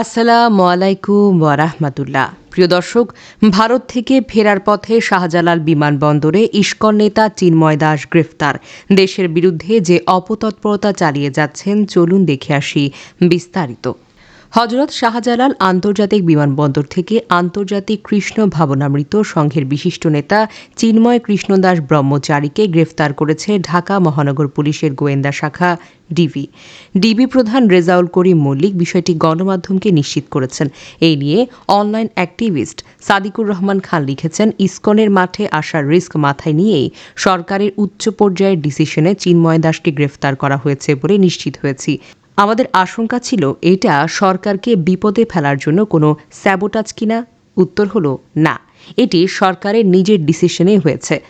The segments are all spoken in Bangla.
আসসালামু আলাইকুম রাহমাতুল্লাহ। প্রিয় দর্শক, ভারত থেকে ফেরার পথে শাহজালাল বিমানবন্দরে ইস্কন নেতা চিন্ময় দাস গ্রেফতার। দেশের বিরুদ্ধে যে অপতৎপরতা চালিয়ে যাচ্ছেন, চলুন দেখে আসি বিস্তারিত। হজরত শাহজালাল আন্তর্জাতিক বিমানবন্দর থেকে আন্তর্জাতিক কৃষ্ণ ভাবনামৃত সংঘের বিশিষ্ট নেতা চিন্ময় কৃষ্ণদাস ব্রহ্মচারীকে গ্রেফতার করেছে ঢাকা মহানগর পুলিশের গোয়েন্দা শাখা, ডিবি। ডিবি প্রধান রেজাউল করিম মল্লিক বিষয়টি গণমাধ্যমকে নিশ্চিত করেছেন। এই নিয়ে অনলাইন অ্যাক্টিভিস্ট সাদিকুর রহমান খান লিখেছেন, ইসকনের মাঠে আসার রিস্ক মাথায় নিয়েই সরকারের উচ্চ পর্যায়ের ডিসিশনে চিন্ময় দাসকে গ্রেফতার করা হয়েছে বলে নিশ্চিত হয়েছি। আমাদের আশঙ্কা ছিল এটা সরকারকে বিপদে ফেলার জন্য কোনো স্যাবোটাজ কিনা? উত্তর হলো না। এটি সরকারের নিজের ডিসিশনে হয়েছে।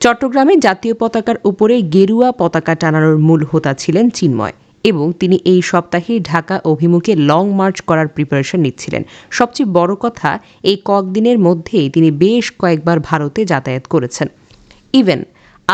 চট্টগ্রামে জাতীয় পতাকার উপরে গেরুয়া পতাকা টানানোর মূল হোতা ছিলেন চিন্ময় এবং তিনি এই সপ্তাহে ঢাকা অভিমুখে লং মার্চ করার প্রিপারেশন নিচ্ছিলেন। সবচেয়ে বড় কথা, এই কয়েকদিনের মধ্যেই তিনি বেশ কয়েকবার ভারতে যাতায়াত করেছেন। ইভেন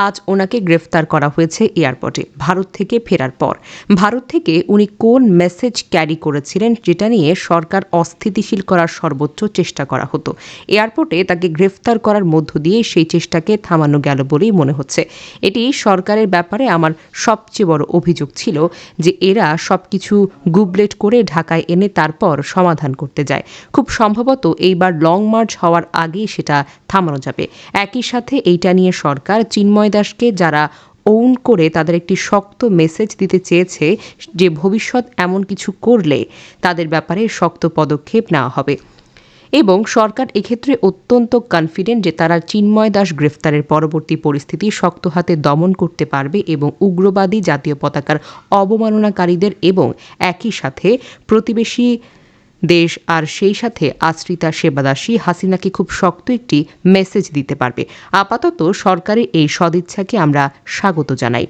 আজ ওনাকে গ্রেফতার করা হয়েছে এয়ারপোর্টে, ভারত থেকে ফেরার পর। ভারত থেকে উনি কোন মেসেজ ক্যারি করেছিলেন যেটা নিয়ে সরকার অস্থিতিশীল করার সর্বোচ্চ চেষ্টা করা হতো। এয়ারপোর্টে তাকে গ্রেফতার করার মধ্য দিয়ে সেই চেষ্টাকে থামানো গেল বলেই মনে হচ্ছে। এটি সরকারের ব্যাপারে আমার সবচেয়ে বড় অভিযোগ ছিল যে এরা সব কিছু গুবলেট করে ঢাকায় এনে তারপর সমাধান করতে যায়। খুব সম্ভবত এইবার লং মার্চ হওয়ার আগেই সেটা থামানো যাবে। একই সাথে এইটা নিয়ে সরকার চিন্ময় দাসকে যারা ওন করে তাদের একটি শক্ত মেসেজ দিতে চেয়েছে যে ভবিষ্যৎ এমন কিছু করলে তাদের ব্যাপারে শক্ত পদক্ষেপ নেওয়া হবে। এবং সরকার এক্ষেত্রে অত্যন্ত কনফিডেন্ট যে তারা চিন্ময় দাস গ্রেফতারের পরবর্তী পরিস্থিতি শক্ত হাতে দমন করতে পারবে এবং উগ্রবাদী জাতীয় পতাকার অবমাননাকারীদের এবং একই সাথে প্রতিবেশী দেশ আর সেই সাথে আশ্রিতা সেবাদাসী হাসিনাকে খুব শক্ত একটি মেসেজ দিতে পারবে। আপাতত সরকারের এই সদিচ্ছাকে আমরা স্বাগত জানাই।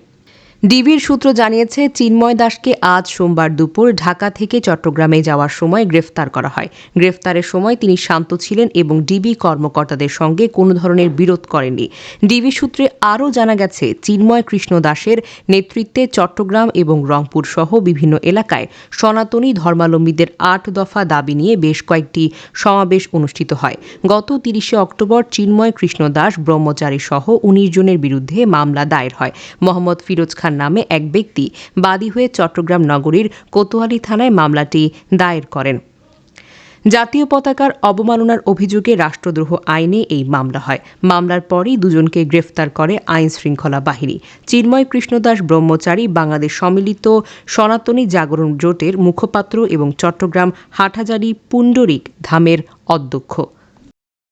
ডিবির সূত্র জানিয়েছে, চিন্ময় দাসকে আজ সোমবার দুপুর ঢাকা থেকে চট্টগ্রামে যাওয়ার সময় গ্রেফতার করা হয়। গ্রেফতারের সময় তিনি শান্ত ছিলেন এবং ডিবি কর্মকর্তাদের সঙ্গে কোনো ধরনের বিরোধ করেননি। ডিবি সূত্রে আরও জানা গেছে, চিন্ময় কৃষ্ণ দাসের নেতৃত্বে চট্টগ্রাম এবং রংপুর সহ বিভিন্ন এলাকায় সনাতনী ধর্মাবলম্বীদের আট দফা দাবি নিয়ে বেশ কয়েকটি সমাবেশ অনুষ্ঠিত হয়। গত তিরিশে অক্টোবর চিন্ময় কৃষ্ণ দাস ব্রহ্মচারী সহ উনিশ জনের বিরুদ্ধে মামলা দায়ের হয়। মোহাম্মদ ফিরোজ খান নামে এক ব্যক্তি বাদী হয়ে চট্টগ্রাম নগরীর কোতোয়ালি থানায় মামলাটি দায়ের করেন। জাতীয় পতাকার অবমাননার অভিযোগে রাষ্ট্রদ্রোহ আইনে এই মামলা হয়। মামলার পরই দুজনকে গ্রেফতার করে আইন শৃঙ্খলা বাহিনী। চিন্ময় কৃষ্ণদাস ব্রহ্মচারী, বাংলাদেশ সম্মিলিত সনাতনী জাগরণ জোটের মুখপাত্র এবং চট্টগ্রাম হাটহাজারী পুণ্ডরিক ধামের অধ্যক্ষ।